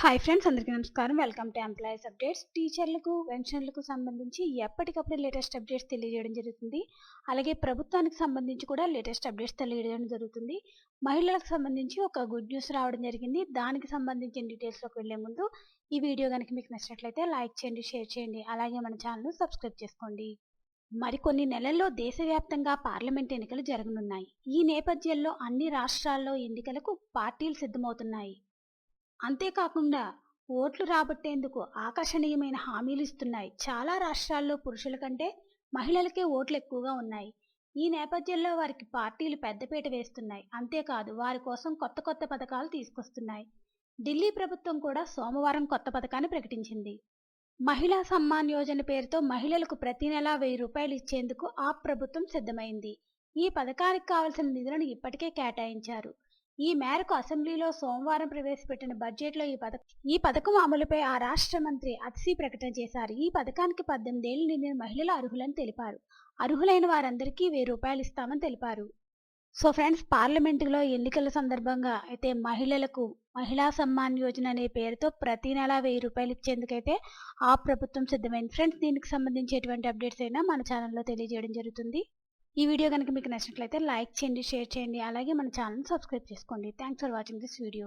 Hi friends అందరికీ నమస్కారం. Welcome to employees updates టీచర్లకు పెన్షన్లకు సంబంధించి ఎప్పటికప్పుడు లేటెస్ట్ అప్డేట్స్ తెలియజేయడం జరుగుతుంది. అలాగే ప్రభుత్వానికి సంబంధించి కూడా లేటెస్ట్ అప్డేట్స్ తెలియజేయడం జరుగుతుంది. మహిళలకు సంబంధించి ఒక గుడ్ న్యూస్ రావడం జరిగింది. దానికి సంబంధించిన డీటెయిల్స్లోకి వెళ్ళే ముందు ఈ వీడియో కనుక మీకు నచ్చినట్లయితే లైక్ చేయండి షేర్ చేయండి. అలాగే మన ఛానల్ను సబ్స్క్రైబ్ చేసుకోండి. మరికొన్ని నెలల్లో దేశవ్యాప్తంగా పార్లమెంట్ ఎన్నికలు జరగనున్నాయి. ఈ నేపథ్యంలో అన్ని రాష్ట్రాల్లో ఎన్నికలకు పార్టీలు సిద్ధమవుతున్నాయి. అంతేకాకుండా ఓట్లు రాబట్టేందుకు ఆకర్షణీయమైన హామీలు ఇస్తున్నాయి. చాలా రాష్ట్రాల్లో పురుషుల కంటే మహిళలకే ఓట్లు ఎక్కువగా ఉన్నాయి. ఈ నేపథ్యంలో వారికి పార్టీలు పెద్దపీట వేస్తున్నాయి. అంతేకాదు వారి కోసం కొత్త కొత్త పథకాలు తీసుకొస్తున్నాయి. ఢిల్లీ ప్రభుత్వం కూడా సోమవారం కొత్త పథకాన్ని ప్రకటించింది. మహిళా సమ్మాన్ యోజన పేరుతో మహిళలకు ప్రతి నెలా వెయ్యి రూపాయలు ఇచ్చేందుకు ఆ ప్రభుత్వం సిద్ధమైంది. ఈ పథకానికి కావలసిన నిధులను ఇప్పటికే కేటాయించారు. ఈ మేరకు అసెంబ్లీలో సోమవారం ప్రవేశపెట్టిన బడ్జెట్లో ఈ పథకం ఈ పథకం అమలుపై ఆ రాష్ట్ర మంత్రి అతిసి ప్రకటన చేశారు. ఈ పథకానికి పద్దెనిమిది ఏళ్ళు నిండిన మహిళలు అర్హులని తెలిపారు. అర్హులైన వారందరికీ వెయ్యి రూపాయలు ఇస్తామని తెలిపారు. సో ఫ్రెండ్స్ పార్లమెంటులో ఎన్నికల సందర్భంగా అయితే మహిళలకు మహిళా సమ్మాన్ యోజన అనే పేరుతో ప్రతి నెల వెయ్యి రూపాయలు ఇచ్చేందుకైతే ఆ ప్రభుత్వం సిద్ధమైంది. ఫ్రెండ్స్ దీనికి సంబంధించేటువంటి అప్డేట్స్ అయినా మన ఛానల్లో తెలియజేయడం జరుగుతుంది. ఈ వీడియో కనుక మీకు నచ్చినట్లయితే లైక్ చేయండి షేర్ చేయండి అలాగే మన ఛానల్ సబ్స్క్రైబ్ చేసుకోండి. Thanks for watching this video